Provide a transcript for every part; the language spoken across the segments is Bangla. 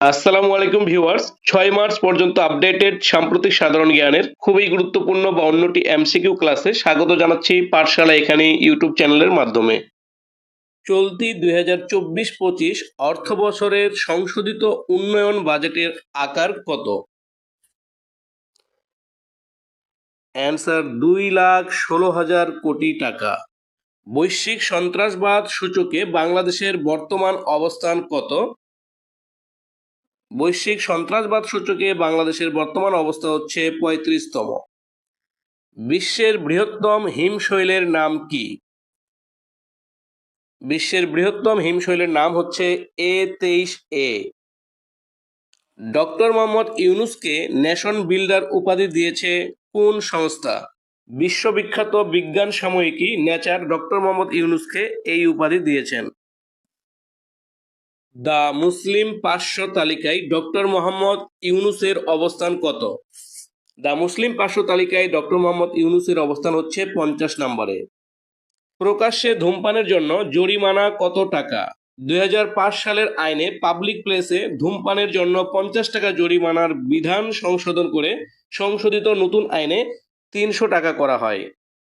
আসসালামু আলাইকুম ভিউয়ার্স। ছয় মার্চ পর্যন্ত আপডেটেড সাম্প্রতিক সাধারণ জ্ঞানের খুবই গুরুত্বপূর্ণ বা অন্যটি এমসিকিউ ক্লাসে স্বাগত জানাচ্ছি পাঠশালা এখানে ইউটিউব চ্যানেলের মাধ্যমে। চলতি দুই হাজার চব্বিশ পঁচিশ অর্থ বছরের সংশোধিত উন্নয়ন বাজেটের আকার কত? অ্যান্সার দুই লাখ ষোলো হাজার কোটি টাকা। বৈশ্বিক সন্ত্রাসবাদ সূচকে বাংলাদেশের বর্তমান অবস্থান কত? বৈশ্বিক সন্ত্রাসবাদ সূচকে বাংলাদেশের বর্তমান অবস্থা হচ্ছে পঁয়ত্রিশতম। বিশ্বের বৃহত্তম হিমশৈলের নাম কি? বিশ্বের বৃহত্তম হিমশৈলের নাম হচ্ছে এ তেইশ এ। ডক্টর মোহাম্মদ ইউনুসকে ন্যাশন বিল্ডার উপাধি দিয়েছে কোন সংস্থা? বিশ্ববিখ্যাত বিজ্ঞান সাময়িকী নেচার ডক্টর মোহাম্মদ ইউনুসকে এই উপাধি দিয়েছেন। দ্য মুসলিম পার্শ্ব তালিকায় ডক্টর মোহাম্মদ ইউনুসের অবস্থান কত? দ্য মুসলিম পার্শ্ব তালিকায় ডক্টর মোহাম্মদ ইউনুসের অবস্থান হচ্ছে পঞ্চাশ নম্বরে। প্রকাশ্যে ধূমপানের জন্য জরিমানা কত টাকা? দু হাজার পাঁচ সালের আইনে পাবলিক প্লেসে ধূমপানের জন্য পঞ্চাশ টাকা জরিমানার বিধান সংশোধন করে সংশোধিত নতুন আইনে তিনশো টাকা করা হয়।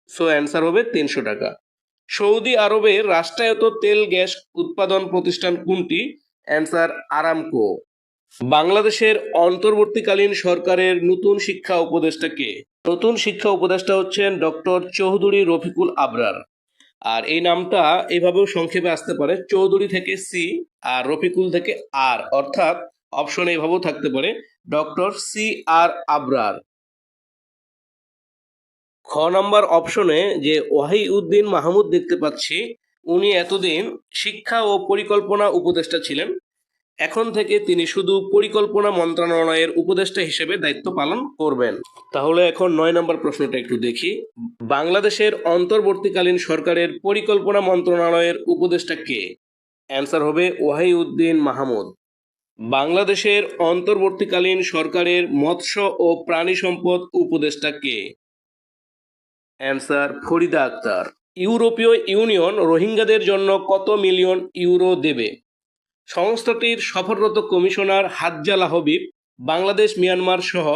সো অ্যান্সার হবে তিনশো টাকা। সৌদি আরবের রাষ্ট্রায়ত্ত তেল গ্যাস উৎপাদন প্রতিষ্ঠান কোনটি? Answer, Aramco. বাংলাদেশের অন্তর্বর্তীকালীন সরকারের নতুন শিক্ষা উপদেষ্টা কে? নতুন শিক্ষা উপদেষ্টা হচ্ছেন ডক্টর চৌধুরী রফিকুল আবরার। আর এই নামটা এভাবেও সংক্ষেপে আসতে পারে, চৌধুরী থেকে সি আর রফিকুল থেকে আর। অর্থাৎ অপশন এইভাবেও থাকতে পারে, ডক্টর সি আর আবরার। খ নাম্বার অপশনে যে ওয়াহি উদ্দিন মাহমুদ দেখতে পাচ্ছি, উনি এতদিন শিক্ষা ও পরিকল্পনা উপদেষ্টা ছিলেন। এখন থেকে তিনি শুধু পরিকল্পনা মন্ত্রণালয়ের উপদেষ্টা হিসেবে দায়িত্ব পালন করবেন। তাহলে এখন নয় নম্বর প্রশ্নটা একটু দেখি। বাংলাদেশের অন্তর্বর্তীকালীন সরকারের পরিকল্পনা মন্ত্রণালয়ের উপদেষ্টা কে? অ্যান্সার হবে ওয়াহিউদ্দিন মাহমুদ। বাংলাদেশের অন্তর্বর্তীকালীন সরকারের মৎস্য ও প্রাণী সম্পদ উপদেষ্টা কে? অ্যান্সার, ফরিদা আক্তার। ইউরোপীয় ইউনিয়ন রোহিঙ্গাদের জন্য কত মিলিয়ন ইউরো দেবে? সংস্থাটির সফররত কমিশনার হাজ্জালা হবিব, বাংলাদেশ, মিয়ানমার সহ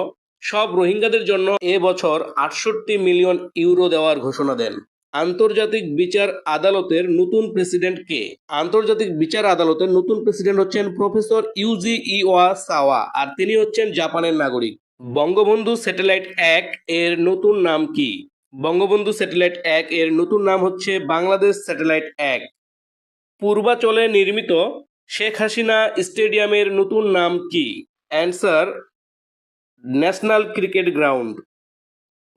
সব রোহিঙ্গাদের জন্য এ বছর আটষট্টি মিলিয়ন ইউরো দেওয়ার ঘোষণা দেন। আন্তর্জাতিক বিচার আদালতের নতুন প্রেসিডেন্ট কে? আন্তর্জাতিক বিচার আদালতের নতুন প্রেসিডেন্ট হচ্ছেন প্রফেসর ইউজি ইওয়া সাওয়া আর তিনি হচ্ছেন জাপানের নাগরিক। বঙ্গবন্ধু স্যাটেলাইট এক এর নতুন নাম কি? বঙ্গবন্ধু স্যাটেলাইট এক এর নতুন নাম হচ্ছে বাংলাদেশ স্যাটেলাইট এক। পূর্বাচলে নির্মিত শেখ হাসিনা স্টেডিয়ামের নতুন নাম কি? Answer, national cricket ground.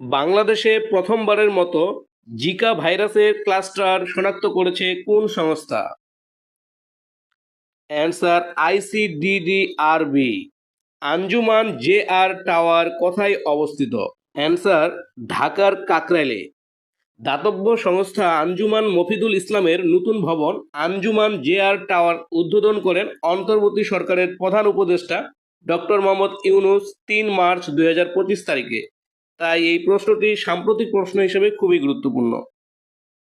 বাংলাদেশে প্রথমবারের মতো জিকা ভাইরাসের ক্লাস্টার শনাক্ত করেছে কোন সংস্থা? Answer, ICDDRB. Anjuman J R tower কোথায় অবস্থিত? অ্যান্সার ঢাকার কাকরাইলে দাতব্য সংস্থা আঞ্জুমান মফিদুল ইসলামের নতুন ভবন আঞ্জুমান জে আর টাওয়ার উদ্বোধন করেন অন্তর্বর্তী সরকারের প্রধান উপদেষ্টা ডক্টর মোহাম্মদ ইউনুস তিন মার্চ দুই হাজার পঁচিশ তারিখে। তাই এই প্রশ্নটি সাম্প্রতিক প্রশ্ন হিসেবে খুবই গুরুত্বপূর্ণ।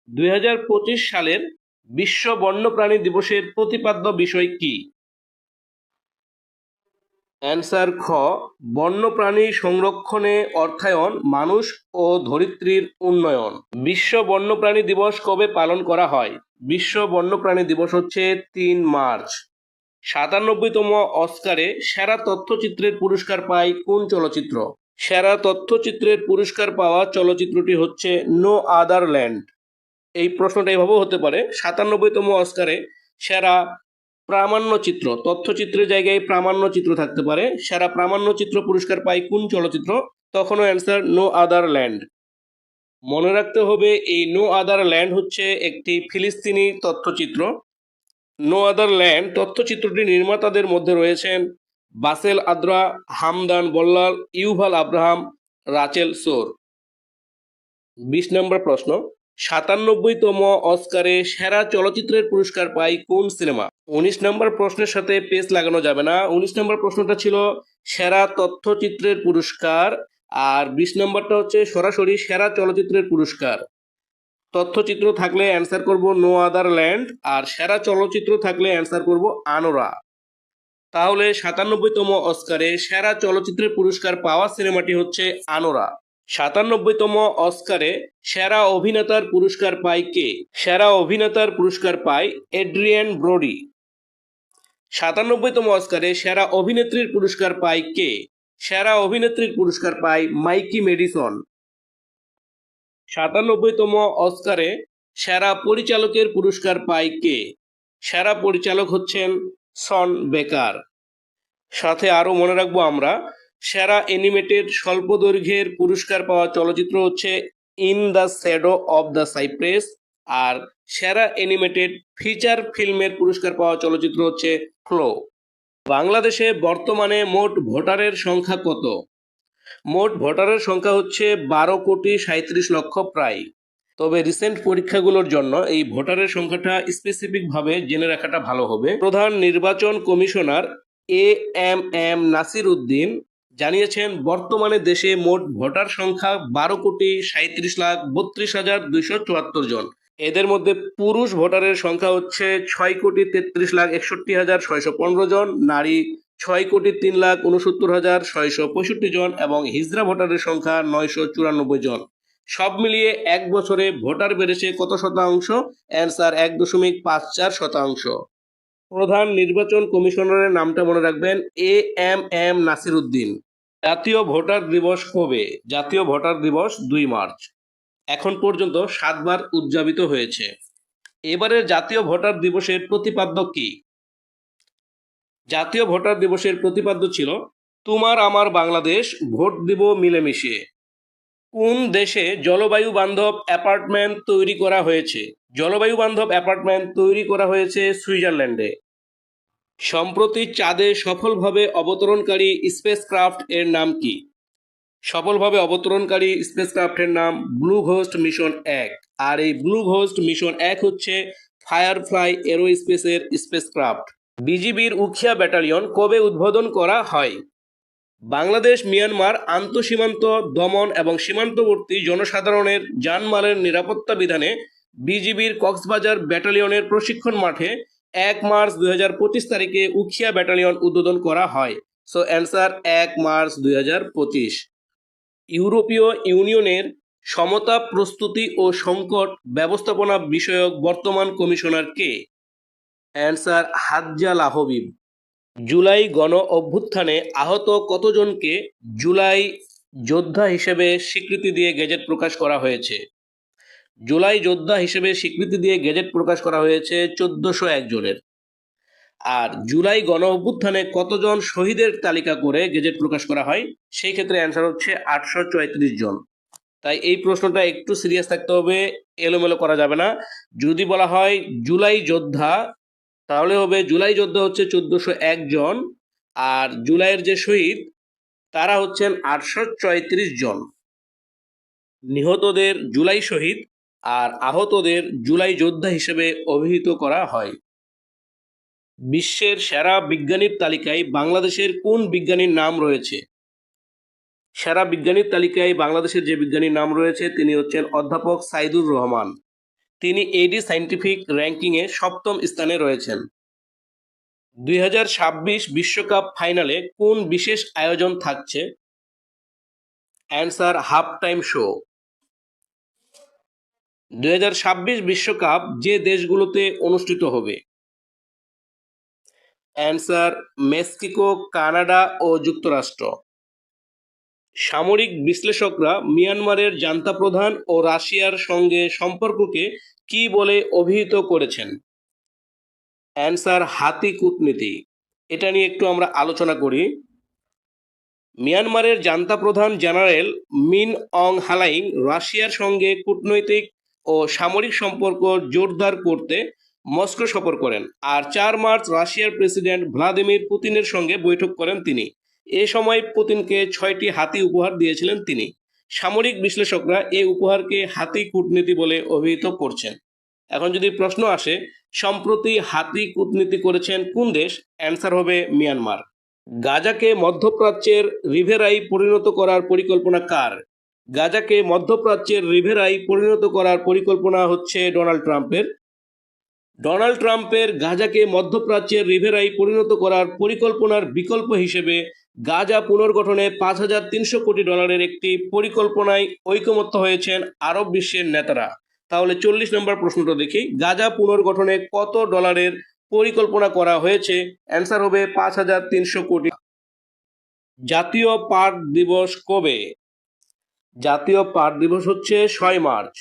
দুই হাজার পঁচিশ সালের বিশ্ব বন্যপ্রাণী দিবসের প্রতিপাদ্য বিষয় কি? অ্যান্সার খ, বন্যপ্রাণী সংরক্ষণে অর্থায়ন, মানুষ ও ধরিত্রীর উন্নয়ন। বিশ্ব বন্যপ্রাণী দিবস কবে পালন করা হয়? বিশ্ব বন্যপ্রাণী দিবস হচ্ছে তিন মার্চ। সাতানব্বইতম অস্কারে সেরা তথ্যচিত্রের পুরস্কার পায় কোন চলচ্চিত্র? সেরা তথ্যচিত্রের পুরস্কার পাওয়া চলচ্চিত্রটি হচ্ছে নো আদার ল্যান্ড। এই প্রশ্নটা এভাবেও হতে পারে। সাতানব্বইতম অস্কারে সেরা প্রামাণ্য চিত্র, তথ্যচিত্রের জায়গায় প্রামাণ্য চিত্র থাকতে পারে। সেরা প্রামাণ্য চিত্র পুরস্কার পায় কোন চলচ্চিত্র? তখনও অ্যান্সার, নো আদার ল্যান্ড। মনে রাখতে হবে, এই নো আদার ল্যান্ড হচ্ছে একটি ফিলিস্তিনি তথ্যচিত্র। নো আদার ল্যান্ড তথ্যচিত্রটি নির্মাতাদের মধ্যে রয়েছেন Basel Adra, Hamdan Ballal, Yuval Abraham, Rachel Szor. বিশ নম্বর প্রশ্ন সাতানব্বইতম অস্কারে সেরা চলচ্চিত্রের পুরস্কার পায় কোন সিনেমা? উনিশ নম্বর প্রশ্নের সাথে পেজ লাগানো যাবে না। উনিশ নম্বর প্রশ্নটা ছিল সেরা তথ্যচিত্রের পুরস্কার আর বিশ নম্বরটা হচ্ছে সরাসরি সেরা চলচ্চিত্রের পুরস্কার। তথ্যচিত্র থাকলে অ্যান্সার করব নো আদার ল্যান্ড আর সেরা চলচ্চিত্র থাকলে অ্যান্সার করব আনোরা। তাহলে সাতানব্বইতম অস্কারে সেরা চলচ্চিত্রের পুরস্কার পাওয়া সিনেমাটি হচ্ছে আনোরা। সাতানব্বইতম অস্কারে সেরা অভিনেতার পুরস্কার পায় কে? সেরা অভিনেতার পুরস্কার পায় এড্রিয়ান ব্রোডি। সাতানব্বইতম অস্কারে সেরা অভিনেত্রীর পুরস্কার পায় কে? সেরা অভিনেত্রীর পুরস্কার পায় মাইকি মেডিসন। সাতানব্বইতম অস্কারে সেরা পরিচালকের পুরস্কার পায় কে? সেরা পরিচালক হচ্ছেন সন বেকার। সাথে আরও মনে রাখব আমরা সেরা অ্যানিমেটেড স্বল্প দৈর্ঘ্যের পুরস্কার পাওয়া চলচ্চিত্র হচ্ছে in the shadow of the cypress আর সেরা অ্যানিমেটেড ফিচার ফিল্মের পুরস্কার পাওয়া চলচ্চিত্র হচ্ছে ফ্লো বাংলাদেশে বর্তমানে মোট ভোটারের সংখ্যা কত? মোট ভোটারের সংখ্যা হচ্ছে বারো কোটি সাঁত্রিশ লক্ষ প্রায়। তবে রিসেন্ট পরীক্ষাগুলোর জন্য এই ভোটারের সংখ্যাটা স্পেসিফিকভাবে জেনে রাখাটা ভালো হবে। প্রধান নির্বাচন commissioner A M M Nasir Uddin জানিয়েছেন, বর্তমানে দেশে মোট ভোটার সংখ্যা বারো কোটি সাঁত্রিশ লাখ বত্রিশ হাজার দুইশো চুয়াত্তর জন। এদের মধ্যে পুরুষ ভোটারের সংখ্যা হচ্ছে ছয় কোটি তেত্রিশ লাখ একষট্টি হাজার ছয়শো পনেরো জন, নারী ছয় কোটি তিন লাখ উনসত্তর হাজার ছয়শো পঁয়ষট্টি জন এবং হিজড়া ভোটারের সংখ্যা নয়শো চুরানব্বই জন। সব মিলিয়ে এক বছরে ভোটার বেড়েছে কত শতাংশ? অ্যান্সার এক দশমিক পাঁচ চার শতাংশ। প্রধান নির্বাচন কমিশনারের নামটা মনে রাখবেন, A M M Nasir Uddin জাতীয় ভোটার দিবস কবে? জাতীয় ভোটার দিবস দুই মার্চ। এখন পর্যন্ত সাতবার উদযাপিত হয়েছে। এবারের জাতীয় ভোটার দিবসের প্রতিপাদ্য কি? জাতীয় ভোটার দিবসের প্রতিপাদ্য ছিল, তোমার আমার বাংলাদেশ, ভোট দিব মিলেমিশে। কোন দেশে জলবায়ু বান্ধব অ্যাপার্টমেন্ট তৈরি করা হয়েছে? জলবায়ু বান্ধব অ্যাপার্টমেন্ট তৈরি করা হয়েছে সুইজারল্যান্ডে। সম্প্রতি চাঁদে সফলভাবে অবতরণকারী স্পেসক্রাফট এর নাম কি? সফলভাবে অবতরণকারী স্পেসক্রাফটের নাম ব্লু ঘোস্ট মিশন এক। আর এই ব্লু ঘোস্ট মিশন এক হচ্ছে ফায়ারফ্লাই এরো স্পেসের স্পেসক্রাফট। বিজিবির উখিয়া ব্যাটালিয়ন কবে উদ্বোধন করা হয়? বাংলাদেশ, মিয়ানমার আন্তঃসীমান্ত দমন এবং সীমান্তবর্তী জনসাধারণের যানমালের নিরাপত্তা বিধানে বিজিবির কক্সবাজার ব্যাটালিয়নের প্রশিক্ষণ মাঠে এক মার্চ দুই হাজার পঁচিশ তারিখে উখিয়া ব্যাটালিয়ন উদ্বোধন করা হয়। সো অ্যান্সার এক মার্চ দুই হাজার পঁচিশ। ইউরোপীয় ইউনিয়নের সমতা, প্রস্তুতি ও সংকট ব্যবস্থাপনা বিষয়ক বর্তমান কমিশনার কে? অ্যান্সার হাজ্জাল আহবিব। জুলাই গণ অভ্যুত্থানে আহত কতজনকে জুলাই যোদ্ধা হিসেবে স্বীকৃতি দিয়ে গেজেট প্রকাশ করা হয়েছে? জুলাই যোদ্ধা হিসেবে স্বীকৃতি দিয়ে গেজেট প্রকাশ করা হয়েছে চোদ্দশো একজনের আর জুলাই গণ অভ্যুত্থানে কতজন শহীদের তালিকা করে গেজেট প্রকাশ করা হয়, সেই ক্ষেত্রে অ্যান্সার হচ্ছে আটশো চৌত্রিশ জন। তাই এই প্রশ্নটা একটু সিরিয়াস থাকতে হবে, এলোমেলো করা যাবে না। যদি বলা হয় জুলাই যোদ্ধা, তাহলে হবে জুলাই যোদ্ধা হচ্ছে চোদ্দশো জন, আর জুলাইয়ের যে শহীদ, তারা হচ্ছেন আটশো চৌত্রিশ জন। নিহতদের জুলাই শহীদ আর আহতদের জুলাই যোদ্ধা হিসেবে অভিহিত করা হয়। বিশ্বের সেরা বিজ্ঞানীর তালিকায় বাংলাদেশের কোন বিজ্ঞানীর নাম রয়েছে? সেরা বিজ্ঞানীর তালিকায় বাংলাদেশের যে বিজ্ঞানীর নাম রয়েছে, তিনি হচ্ছেন অধ্যাপক সাইদুর রহমান। তিনি এডি সায়েন্টিফিক র্যাঙ্কিংয়ে সপ্তম স্থানে রয়েছেন। দুই বিশ্বকাপ ফাইনালে কোন বিশেষ আয়োজন থাকছে? Answer half time show. দুই বিশ্বকাপ যে দেশগুলোতে অনুষ্ঠিত হবে। অ্যান্সার, মেক্সিকো, কানাডা ও যুক্তরাষ্ট্র। সামরিক বিশ্লেষকরা মিয়ানমারের জান্তা প্রধান ও রাশিয়ার সঙ্গে সম্পর্ককে কি বলে অভিহিত করেছেন? অ্যান্সার, হাতি কূটনীতি। এটা নিয়ে একটু আমরা আলোচনা করি। মিয়ানমারের জান্তা প্রধান জেনারেল মিন অং হালাইং রাশিয়ার সঙ্গে কূটনৈতিক ও সামরিক সম্পর্ক জোরদার করতে মস্কো সফর করেন। আর চার মার্চ রাশিয়ার প্রেসিডেন্ট ভ্লাদিমির পুতিনের সঙ্গে বৈঠক করেন তিনি। এ সময় পুতিনকে ছয়টি হাতি উপহার দিয়েছিলেন তিনি। সামরিক বিশ্লেষকরা এই উপহারকে হাতি কূটনীতি বলে অভিহিত করছেন। এখন যদি প্রশ্ন আসে, সম্প্রতি হাতি কূটনীতি করেছেন কোন দেশ? অ্যান্সার হবে মিয়ানমার। গাজাকে মধ্যপ্রাচ্যের রিভেরাই পরিণত করার পরিকল্পনা কার? গাজাকে মধ্যপ্রাচ্যের রিভেরাই পরিণত করার পরিকল্পনা হচ্ছে ডোনাল্ড ট্রাম্পের। ডোনাল্ড ট্রাম্পের গাজাকে মধ্যপ্রাচ্যের রিভেরাই পরিণত করার পরিকল্পনার বিকল্প হিসেবে গাজা পুনর্গঠনে পাঁচ হাজার তিনশো কোটি ডলারের একটি পরিকল্পনায় ঐকমত্য হয়েছেন আরব বিশ্বের নেতারা। তাহলে চল্লিশ নম্বর প্রশ্নটা দেখি, গাজা পুনর্গঠনে কত ডলারের পরিকল্পনা করা হয়েছে? অ্যান্সার হবে পাঁচ হাজার তিনশো কোটি। জাতীয় পাট দিবস কবে? জাতীয় পাট দিবস হচ্ছে ছয় মার্চ।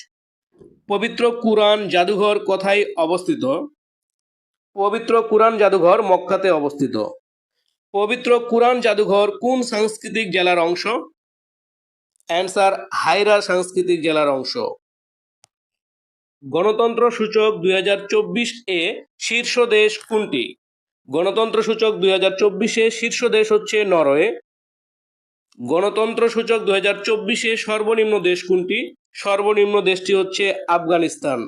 পবিত্র কুরআন জাদুঘর কোথায় অবস্থিত? পবিত্র কুরআন জাদুঘর মক্কাতে অবস্থিত। পবিত্র কুরআন জাদুঘর কোন সাংস্কৃতিক জেলার অংশ? অ্যান্সার হাইরা সাংস্কৃতিক জেলার অংশ। গণতন্ত্র সূচক দুই হাজার চব্বিশ এ শীর্ষ দেশ কোনটি? গণতন্ত্র সূচক দুই চব্বিশে শীর্ষ দেশ হচ্ছে নরওয়ে। গণতন্ত্র সূচক দুই হাজার চব্বিশে সর্বনিম্ন দেশ কোনটি? সর্বনিম্ন দেশটি হচ্ছে আফগানিস্তান।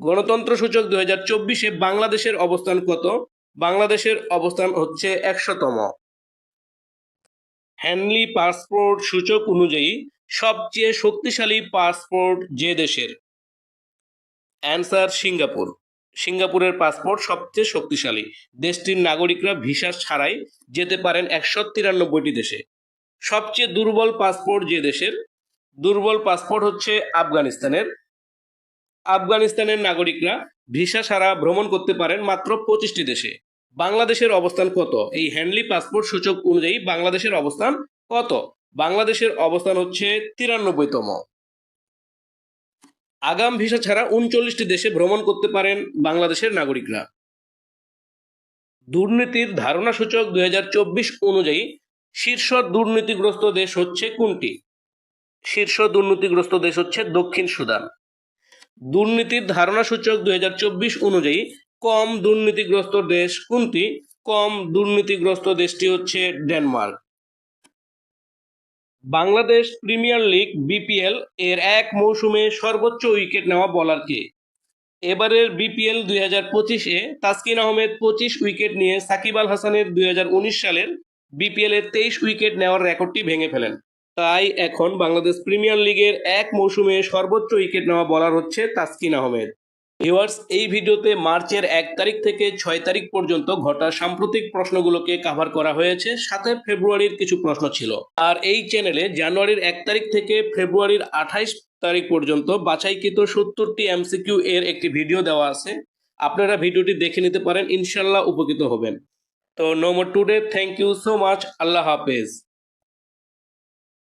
গণতন্ত্র সূচক দুই হাজার চব্বিশে বাংলাদেশের অবস্থান কত? বাংলাদেশের অবস্থান হচ্ছে একশোতম। হ্যানলি পাসপোর্ট সূচক অনুযায়ী সবচেয়ে শক্তিশালী পাসপোর্ট যে দেশের? Answer Singapore. সিঙ্গাপুরের পাসপোর্ট সবচেয়ে শক্তিশালী। দেশটির নাগরিকরা ভিসা ছাড়াই যেতে পারেন একশো তিরানব্বইটি দেশে। সবচেয়ে দুর্বল পাসপোর্ট যে দেশের, দুর্বল পাসপোর্ট হচ্ছে আফগানিস্তানের। আফগানিস্তানের নাগরিকরা ভিসা ছাড়া ভ্রমণ করতে পারেন মাত্র পঁচিশটি দেশে। বাংলাদেশের অবস্থান কত? এই হ্যান্ডলি পাসপোর্ট সূচক অনুযায়ী বাংলাদেশের অবস্থান কত? বাংলাদেশের অবস্থান হচ্ছে তিরানব্বইতম। আগাম ভিসা ছাড়া উনচল্লিশটি দেশে ভ্রমণ করতে পারেন বাংলাদেশের নাগরিকরা। দুর্নীতির ধারণা সূচক দুই হাজার চব্বিশ অনুযায়ী শীর্ষ দুর্নীতিগ্রস্ত দেশ হচ্ছে কোনটি? শীর্ষ দুর্নীতিগ্রস্ত দেশ হচ্ছে দক্ষিণ সুদান। দুর্নীতির ধারণা সূচক দুই হাজার চব্বিশ অনুযায়ী কম দুর্নীতিগ্রস্ত দেশ কোনটি? কম দুর্নীতিগ্রস্ত দেশটি হচ্ছে Denmark. Bangladesh premier league, BPL, এর এক মৌসুমে সর্বোচ্চ উইকেট নেওয়া বলার কে? এবারের বিপিএল দুই হাজার পঁচিশে তাসকিন আহমেদ পঁচিশ উইকেট নিয়ে সাকিব আল হাসানের দুই হাজার উনিশ সালের বিপিএল এর তেইশ উইকেট নেওয়ার রেকর্ডটি ভেঙে ফেলেন। তাই এখন বাংলাদেশ প্রিমিয়ার লিগের এক মৌসুমে সর্বোচ্চ উইকেট নেওয়া বলার হচ্ছে তাসকিন আহমেদ। ভিউয়ার্স, এই ভিডিওতে মার্চের এক তারিখ থেকে ছয় তারিখ পর্যন্ত ঘটা সাম্প্রতিক প্রশ্নগুলোকে কাভার করা হয়েছে। সাথে ফেব্রুয়ারির কিছু প্রশ্ন ছিল। আর এই চ্যানেলে জানুয়ারির এক তারিখ থেকে ফেব্রুয়ারির আঠাইশ তারিখ পর্যন্ত বাছাইকৃত সত্তরটি এমসিকিউ এর একটি ভিডিও দেওয়া আছে। আপনারা ভিডিওটি দেখে নিতে পারেন। ইনশাল্লাহ উপকৃত হবেন। So, no more today. Thank you so much. allah hafiz